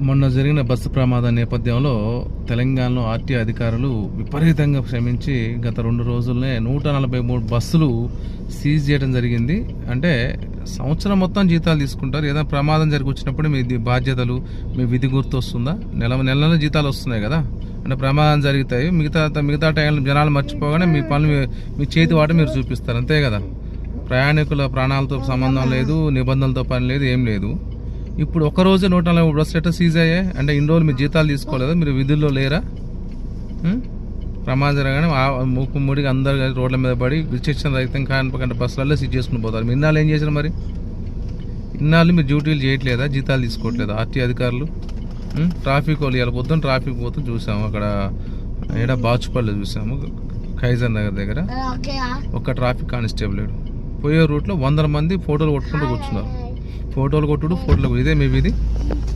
మొన్న జరిగిన బస్సు ప్రమాదం నేపథ్యంలో తెలంగాణలో ఆర్టీ అధికారులు విపరీతంగా శ్రమించి గత రెండు రోజుల్లోనే నూట నలభై మూడు బస్సులు సీజ్ చేయడం జరిగింది. అంటే సంవత్సరం మొత్తం జీతాలు తీసుకుంటారు. ఏదైనా ప్రమాదం జరిగి వచ్చినప్పుడు మీ బాధ్యతలు మీ విధి గుర్తు వస్తుందా నెల నెల జీతాలు వస్తున్నాయి కదా. అంటే ప్రమాదం జరుగుతాయి. మిగతా మిగతా టైంలో జనాలు మర్చిపోగానే మీ పనులు మీ- మీ చేతి వాట మీరు చూపిస్తారు. అంతే కదా. ప్రయాణికుల ప్రాణాలతో సంబంధం లేదు నిబంధనలతో పని లేదు ఏం లేదు. ఇప్పుడు ఒక రోజే నూట నలభై మూడు బస్సులు ఎట్లా సీజ్ అయ్యాయి. అంటే ఇన్ని రోజులు మీరు జీతాలు తీసుకోలేదా? మీరు విధుల్లో లేరా? ప్రమాదం జరగానే ఆ మూకు ముడికి అందరు రోడ్ల మీద పడి విశేషణ రహితం కానిపకంటే బస్సులలో సీజ్ చేసుకుని పోతారు. మీ ఇన్నాళ్ళు ఏం చేశారు మరి? ఇన్నాళ్ళు మీరు డ్యూటీలు చేయట్లేదా? జీతాలు తీసుకోవట్లేదా? ఆర్టీ అధికారులు? ట్రాఫిక్ వాళ్ళు ఇలా పొద్దున్న ట్రాఫిక్ పోతూ చూసాము. అక్కడ ఏడ బాచుపల్లి చూసాము. ఖైజర్ నగర్ దగ్గర. ఒక్క ట్రాఫిక్ కానిస్టేబుల్ పోయే రూట్లో వందల మంది ఫోటోలు కొట్టుకుంటూ కూర్చున్నారు. ఫోటోలు కొట్టుడు ఫోటోలు ఇదే మేబీ ఇది?